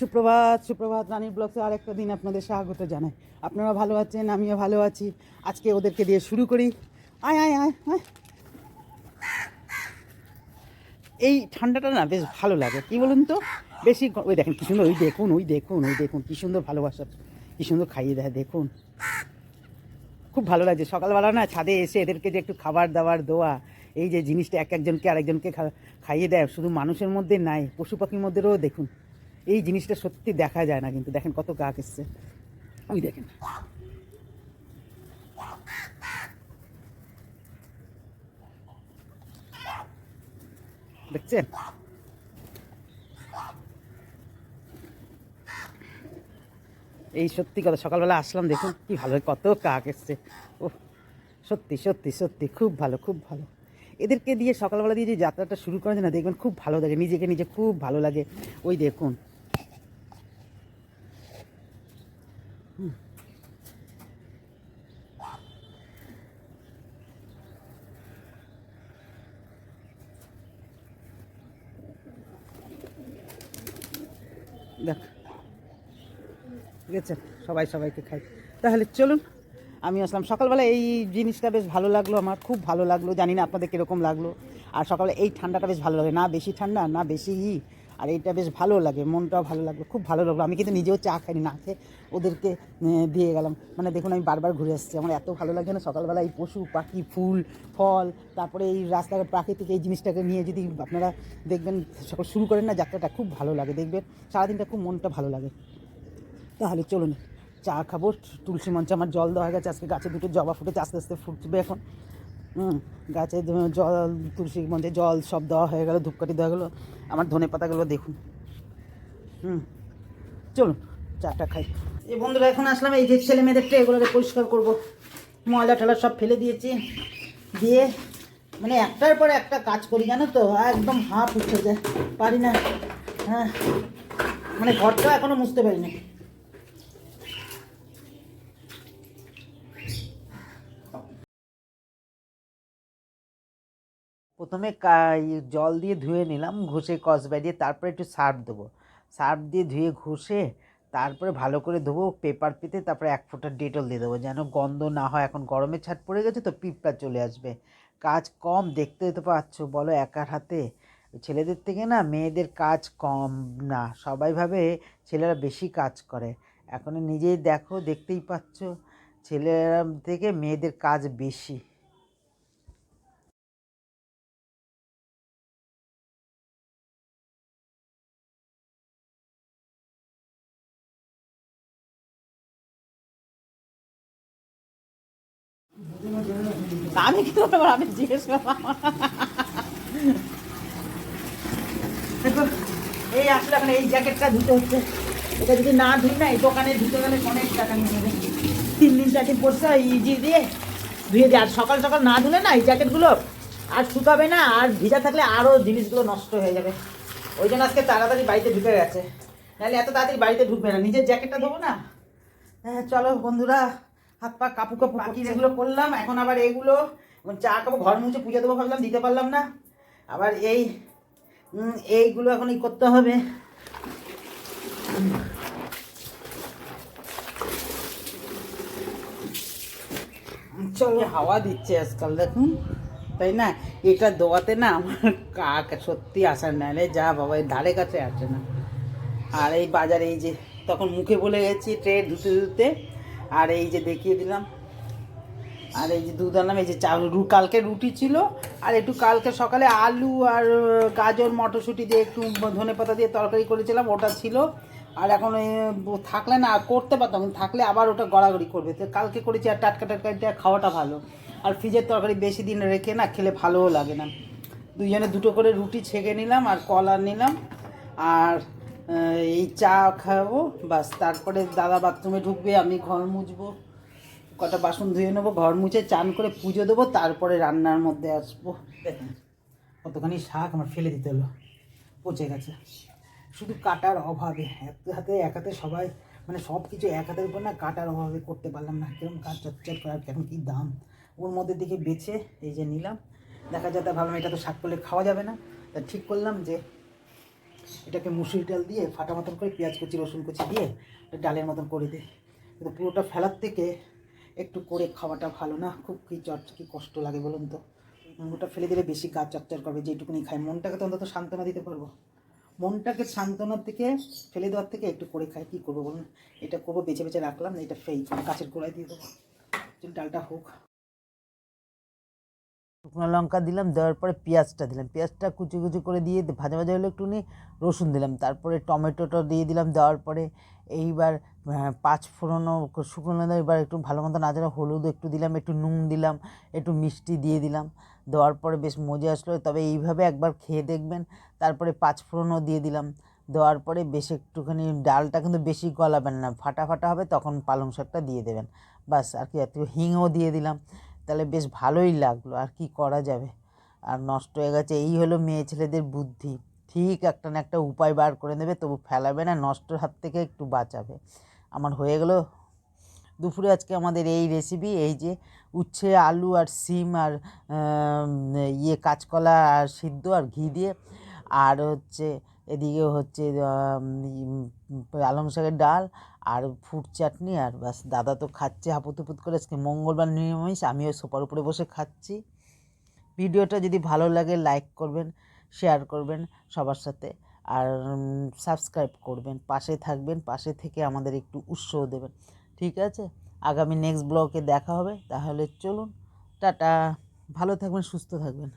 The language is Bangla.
সুপ্রভাত সুপ্রভাত রানীর ব্লগসে আরেকটা দিন আপনাদের স্বাগত জানাই। আপনারা ভালো আছেন? আমিও ভালো আছি। আজকে ওদেরকে দিয়ে শুরু করি। আয় আয় আয় এই ঠান্ডাটা না বেশ ভালো লাগে। কি বলুন তো? বেশি ওই দেখেন কি সুন্দর, ওই দেখুন ওই দেখুন ওই দেখুন, কি সুন্দর ভালোবাসা, কি সুন্দর খাইয়ে দেয়, দেখুন। খুব ভালো লাগছে। সকালবেলা না ছাদে এসে এদেরকে যে একটু খাবার দাবার দেওয়া, এই যে জিনিসটা এক একজনকে আরেকজনকে খাইয়ে দেয়, শুধু মানুষের মধ্যে নাই পশু পাখির মধ্যেও দেখুন। এই জিনিসটা সত্যি দেখা যায় না কিন্তু। দেখেন কত কাক এসছে। ওই দেখেন। দেখছেন? এই সত্যি কথা, সকালবেলা আসলাম, দেখুন কি ভালো, কত কাক এসছে। ও সত্যি সত্যি সত্যি, খুব ভালো খুব ভালো। এদেরকে দিয়ে সকালবেলা দিয়ে যে যাত্রাটা শুরু করা যায় না, দেখবেন খুব ভালো লাগে, নিজেকে নিজে খুব ভালো লাগে। ওই দেখুন। দেখ। আছে, সবাই সবাইকে খাই। তাহলে চলুন, আমি আসলাম। সকালবেলা এই জিনিসটা বেশ ভালো লাগল আমার, খুব ভালো লাগল। জানি না আপনাদের কীরকম লাগল। আর সকালে এই ঠান্ডাটা বেশ ভালো লাগে। না বেশি ঠান্ডা, না বেশি আর এইটা বেশ ভালো লাগে, মনটাও ভালো লাগল, খুব ভালো লাগল। আমি কিন্তু নিজেও চা খাইনি, না খেয়ে ওদেরকে দিয়ে গেলাম। মানে দেখুন, আমি বারবার ঘুরে আসছি, আমার এত ভালো লাগে না সকালবেলা এই পশু, পাখি, ফুল, ফল, তারপরে এই রাস্তাঘাট প্রাকৃতিক এই জিনিসটাকে নিয়ে যদি আপনারা দেখবেন সকাল শুরু করেন না যাত্রাটা, খুব ভালো লাগে, দেখবেন সারাদিনটা খুব মনটা ভালো লাগে। তাহলে চলুন, চা খাব তুলসী মঞ্চে আমার জল দেওয়া হয়ে গেছে, আজকে গাছে দুটো জবা ফুটেছে, আস্তে আস্তে ফুটবে এখন। গাছে জল তুলসী মঞ্চে জল সব দেওয়া হয়ে গেলো, ধূপকাঠি দেওয়া গেলো। আমার ধনে পাতাগুলো দেখুন। হুম, চলুন, চাটা খাই। এই বন্ধুরা, এখন আসলাম এই যে ছেলে মেয়েদেরটা এগুলোকে পরিষ্কার করব। ময়লা টলা সব ফেলে দিয়েছি। দিয়ে মানে একটার পর একটা কাজ করি, জানো তো? একদম হাফ উঠে যায়। পারি না। হ্যাঁ মানে ঘরটা এখনও মুছতে পারিনি। প্রথমে জল দিয়ে ধুয়ে নিলাম, ঘষে কসবা দিয়ে তারপরে একটু সার্ফ দেবো। সার্ফ দিয়ে ধুয়ে ঘষে তারপরে ভালো করে ধোবো, পেপার পেতে তারপরে এক ফোঁটা ডেটল দিয়ে দেবো। যেন গন্ধ না হয়, এখন গরমের ছাট পড়ে গেছে তো পিঁপড়া চলে আসবে। কাজ কম, দেখতে তো পাচ্ছ, বলো একার হাতে। ছেলেদের থেকে না, মেয়েদের কাজ কম না, সবাই ভাবে ছেলেরা বেশি কাজ করে। এখন নিজেই দেখো, দেখতেই পাচ্ছ, ছেলেরা থেকে মেয়েদের কাজ বেশি। আমি কি করব আমি জিজ্ঞেস করলাম। এই আসলে এখন এই জ্যাকেটটা ধুতে হচ্ছে। এটা যদি না ধুই না, এই দোকানে ধুতে গেলে অনেক টাকা নিয়ে তিন দিন চার দিন পরছে ইজি দিয়ে ধুয়ে দিয়ে। আর সকাল সকাল না ধুলে না, এই জ্যাকেটগুলো আর শুকাবে না, আর ভিজা থাকলে আরও জিনিসগুলো নষ্ট হয়ে যাবে। ওই জন্য আজকে তাড়াতাড়ি বাড়িতে ঢুকে গেছে। নাহলে এত তাড়াতাড়ি বাড়িতে ঢুকবে না। নিজের জ্যাকেটটা দেবো না? হ্যাঁ চলো বন্ধুরা। হাত পা কাপু কাপু বাকি যেগুলো করলাম এখন আবার এগুলো চা খাব ঘর মুছে পুজো দেবো ভাবলাম দিতে পারলাম না। আবার এই এইগুলো এখন এই করতে হবে। চলো হাওয়া দিচ্ছে আজকাল দেখুন। তাই না? এটা দোয়াতে না আমার কাক সত্যি আসার নাহলে যা বাবা এর ধারে কাছে আসে না। আর এই বাজারে এই যে তখন মুখে বলে গেছি ট্রে ধুতে ধুতে। আর এই যে দেখিয়ে দিলাম। আর এই যে দুধ আনলাম এই যে চাল কালকে রুটি ছিল। আর একটু কালকে সকালে আলু আর গাজর, মটরশুঁটি দিয়ে একটু ধনে পাতা দিয়ে তরকারি করেছিলাম, ওটা ছিল। আর এখন থাকলে না, করতে পারতাম থাকলে আবার ওটা গড়াগড়ি করবে। তো কালকে করেছি আর টাটকা টাটকা এটা খাওয়াটা ভালো। আর ফ্রিজের তরকারি বেশি দিন রেখে না, খেলে ভালোও লাগে না। দুজনে দুটো করে রুটি ছেঁকে নিলাম আর কলা নিলাম। আর এই চা খাব, বাস। তারপরে দাদা বাথরুমে ঢুকবে, আমি ঘর মুছবো। কটা বাসন ধুয়ে নেব, ঘর মুছে চান করে পুজো দেবো, তারপরে রান্নার মধ্যে আসব। কতখানি শাক আমার ফেলে দিতে হলো। পচে গেছে। শুধু কাটার অভাবে এক হাতে এক হাতে সবাই মানে সব কিছু এক হাতের উপর না, কাটার অভাবে করতে পারলাম না। কীরকম কাজ চটচট করার কেমন কী দাম। ওর মধ্যে দেখে বেছে, এই যে নিলাম। দেখা যাতে ভাবলাম এটা তো শাক করলে খাওয়া যাবে না। তা ঠিক করলাম যে এটাকে মুসুরি ডাল দিয়ে ফাটা মতন করে পেঁয়াজ কুচি, রসুন কুচি দিয়ে ডালের মতন করে দিই কিন্তু পুরোটা ফেলার থেকে একটু করে খাওয়াটা ভালো না। খুব কি চট, কি কষ্ট লাগে বলুন তো। ওটা ফেলে দিলে বেশি গা চচ্চর করবে, যেটুকুনি খাই। মনটাকে তো অন্তত সান্ত্বনা দিতে পারব। মনটাকে সান্ত্বনার থেকে ফেলে দেওয়ার থেকে একটু করে খাই। কী করব বলুন? এটা করব, বেছে বেছে রাখলাম না এটা ফেই গাছের গোড়ায় দিয়ে দেবো। ডালটা হোক। শুকনো লঙ্কা দিলাম, দেওয়ার পরে পেঁয়াজটা দিলাম। পেঁয়াজটা কুচি কুচি করে দিয়ে ভাজা ভাজা হলে একটুখানি রসুন দিলাম। তারপরে টমেটোটা দিয়ে দিলাম, দেওয়ার পরে এইবার পাঁচ ফোড়নও শুকনো লঙ্কা এবার একটু ভালো মতো নাচড়া হলুদ একটু দিলাম, একটু নুন দিলাম, একটু মিষ্টি দিয়ে দিলাম। দেওয়ার পরে বেশ মজা আসলো, তবে এইভাবে একবার খেয়ে দেখবেন। তারপরে পাঁচ ফোড়নও দিয়ে দিলাম। দেওয়ার পরে বেশ একটুখানি ডালটা কিন্তু বেশি গলাবেন না, ফাটা ফাটা হবে, তখন পালং শাকটা দিয়ে দেবেন। বাস, আর কি হিংও দিয়ে দিলাম। তাহলে বেশ ভালোই লাগল, আর কি করা যাবে? আর নষ্ট হয়ে গেছে, এই হলো মেয়ে ছেলেদের বুদ্ধি। ঠিক একটা না একটা উপায় বার করে নেবে, তবু ফেলাবে না, নষ্টর হাত থেকে একটু বাঁচাবে। আমার হয়ে গেল দুপুরে আজকে আমাদের এই রেসিপি এই যে উচ্ছে, আলু আর সিম আর ইয়ে কাঁচকলা আর সিদ্ধ আর ঘি দিয়ে, আর হচ্ছে এদিকে হচ্ছে পালং শাকের ডাল আর ফুট চাটনি আর ব্যাস, দাদা তো খাচ্ছে হাপুত হুপুত করে। আজকে মঙ্গলবার নিরামিষ, আমিও সোপার উপরে বসে খাচ্ছি। ভিডিওটা যদি ভালো লাগে লাইক করবেন শেয়ার করবেন সবার সাথে। আর সাবস্ক্রাইব করবেন, পাশে থাকবেন, পাশে থেকে আমাদের একটু উৎসাহ দেবেন। ঠিক আছে? আগামী নেক্সট ব্লগে দেখা হবে। তাহলে চলুন, টাটা। ভালো থাকবেন, সুস্থ থাকবেন।